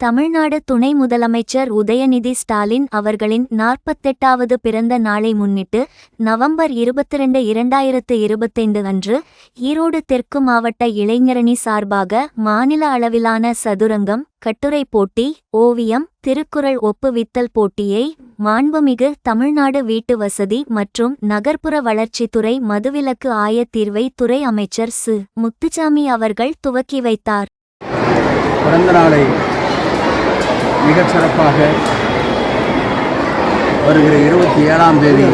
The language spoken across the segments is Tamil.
தமிழ்நாடு துணை முதலமைச்சர் உதயநிதி ஸ்டாலின் அவர்களின் நாற்பத்தெட்டாவது பிறந்த நாளை முன்னிட்டு நவம்பர் இருபத்திரண்டு இரண்டாயிரத்து இருபத்தைந்து அன்று ஈரோடு தெற்கு மாவட்ட இளைஞரணி சார்பாக மாநில அளவிலான சதுரங்கம் கட்டுரை போட்டி ஓவியம் திருக்குறள் ஒப்புவித்தல் போட்டியை மாண்புமிகு தமிழ்நாடு வீட்டு வசதி மற்றும் நகர்ப்புற வளர்ச்சித்துறை மதுவிலக்கு ஆயத்தீர்வை துறை அமைச்சர் சு. முத்துசாமி அவர்கள் துவக்கி வைத்தார். பிறந்த நாளை மிகச் சிறப்பாக வருகிற இருபத்தி ஏழாம் தேதி.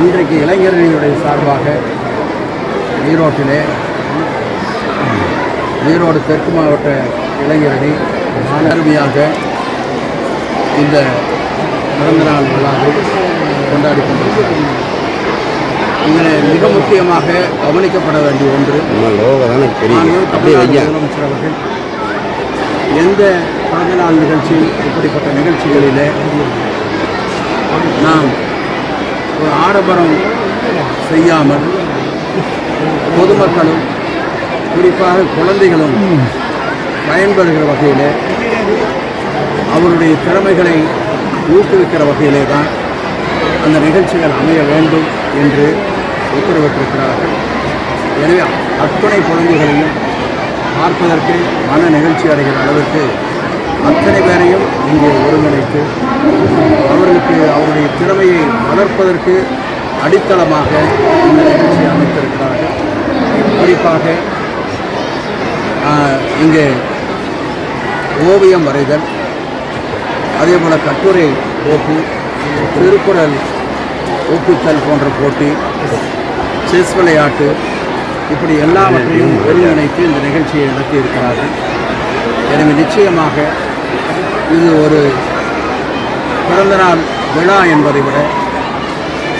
இன்றைக்கு இளைஞரணியுடைய சார்பாக ஈரோட்டிலே ஈரோடு தெற்கு மாவட்ட இளைஞரணி மாணவியாக இந்த பிறந்தநாள் விழாவை கொண்டாடி கொண்டிருக்கிறார். இதில் மிக முக்கியமாக கவனிக்கப்பட வேண்டிய ஒன்று. அப்படியே முதலமைச்சர் அவர்கள் எந்த பிறந்தநாள் நிகழ்ச்சி இப்படிப்பட்ட நிகழ்ச்சிகளிலே நாம் ஒரு ஆடம்பரம் செய்யாமல் பொதுமக்களும் குறிப்பாக குழந்தைகளும் பயன்பெறுகிற வகையிலே அவருடைய திறமைகளை ஊக்குவிக்கிற வகையிலே தான் அந்த நிகழ்ச்சிகள் அமைய வேண்டும் என்று உத்தரவிட்டிருக்கிறார்கள். எனவே அத்துணை குழந்தைகளையும் பார்ப்பதற்கு மன நிகழ்ச்சி அடைகிற அளவிற்கு அத்தனை பேரையும் இங்கே ஒருங்கிணைத்து அவர்களுக்கு அவருடைய திறமையை வளர்ப்பதற்கு அடித்தளமாக இந்த நிகழ்ச்சி அமைத்திருக்கிறார்கள். குறிப்பாக இங்கே ஓவியம் வரைதல் அதே போல் கட்டுரை போட்டி திருக்குறள் ஒப்புத்தல் போன்ற போட்டி செஸ் விளையாட்டு இப்படி எல்லாவற்றையும் ஒருங்கிணைத்து இந்த நிகழ்ச்சியை நடத்தி இருக்கிறார்கள் எனவே நிச்சயமாக இது ஒரு பிறந்தநாள் விழா என்பதை விட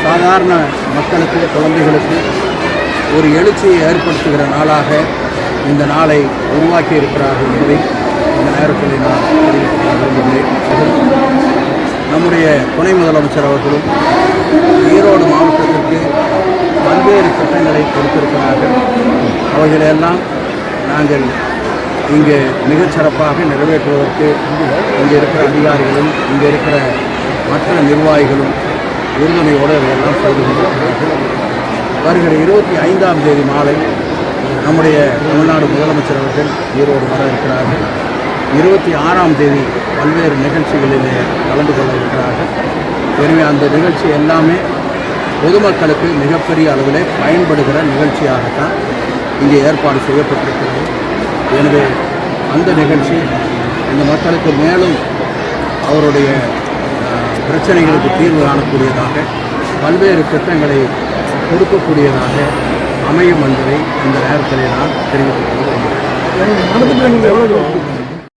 சாதாரண மக்களுக்கு குழந்தைகளுக்கு ஒரு எழுச்சியை ஏற்படுத்துகிற நாளாக இந்த நாளை உருவாக்கி இருக்கிறார்கள் என்பதை இந்த நேரத்தில் நான் விரும்புகிறேன் நம்முடைய துணை முதலமைச்சர் அவர்களும் ஈரோடு பல்வேறு திட்டங்களை கொடுத்திருக்கிறார்கள் அவைகளெல்லாம் நாங்கள் இங்கே மிகச்சிறப்பாக நிறைவேற்றுவதற்கு இங்கே இருக்கிற அதிகாரிகளும் இங்கே இருக்கிற மற்ற நிர்வாகிகளும் உறுதுணையோடு இதையெல்லாம் செய்து கொண்டிருக்கிறார்கள். வருகிற இருபத்தி ஐந்தாம் தேதி மாலை நம்முடைய தமிழ்நாடு முதலமைச்சர் அவர்கள் ஈரோடு வர இருக்கிறார்கள். இருபத்தி ஆறாம் தேதி பல்வேறு நிகழ்ச்சிகளிலே கலந்து கொள்ள இருக்கிறார்கள். எனவே அந்த நிகழ்ச்சி எல்லாமே பொதுமக்களுக்கு மிகப்பெரிய அளவில் பயன்படுகிற நிகழ்ச்சியாகத்தான் இங்கே ஏற்பாடு செய்யப்பட்டிருக்கிறது. எனவே அந்த நிகழ்ச்சி இந்த மக்களுக்கு மேலும் அவருடைய பிரச்சனைகளுக்கு தீர்வு காணக்கூடியதாக பல்வேறு திட்டங்களை கொடுக்கக்கூடியதாக அமையும் என்பதை இந்த நேரத்தில் நான் தெரிவித்துக் கொள்கிறேன். விரும்புகிறேன்